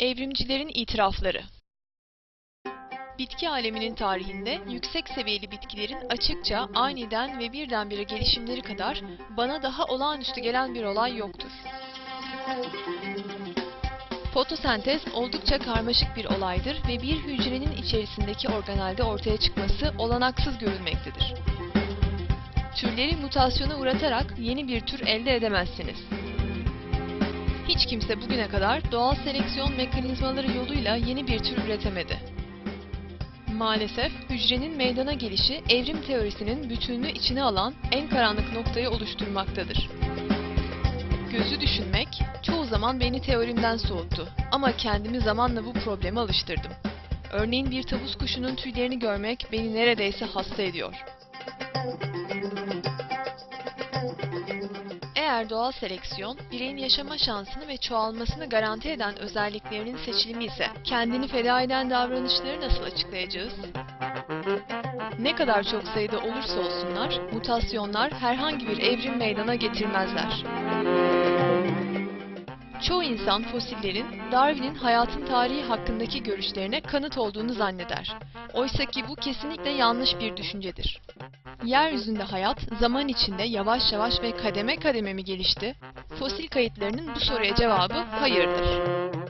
Evrimcilerin itirafları Bitki aleminin tarihinde yüksek seviyeli bitkilerin açıkça, aniden ve birdenbire gelişimleri kadar bana daha olağanüstü gelen bir olay yoktur. Fotosentez oldukça karmaşık bir olaydır ve bir hücrenin içerisindeki organelde ortaya çıkması olanaksız görülmektedir. Türleri mutasyona uğratarak yeni bir tür elde edemezsiniz. Hiç kimse bugüne kadar doğal seleksiyon mekanizmaları yoluyla yeni bir tür üretemedi. Maalesef hücrenin meydana gelişi evrim teorisinin bütününü içine alan en karanlık noktayı oluşturmaktadır. Gözü düşünmek çoğu zaman beni teorimden soğuttu ama kendimi zamanla bu probleme alıştırdım. Örneğin bir tavus kuşunun tüylerini görmek beni neredeyse hasta ediyor. Eğer doğal seleksiyon, bireyin yaşama şansını ve çoğalmasını garanti eden özelliklerinin seçilimi ise, kendini feda eden davranışları nasıl açıklayacağız? Ne kadar çok sayıda olursa olsunlar, mutasyonlar herhangi bir evrim meydana getirmezler. Çoğu insan fosillerin Darwin'in hayatın tarihi hakkındaki görüşlerine kanıt olduğunu zanneder. Oysa ki bu kesinlikle yanlış bir düşüncedir. Yeryüzünde hayat zaman içinde yavaş yavaş ve kademe kademe mi gelişti? Fosil kayıtlarının bu soruya cevabı hayırdır.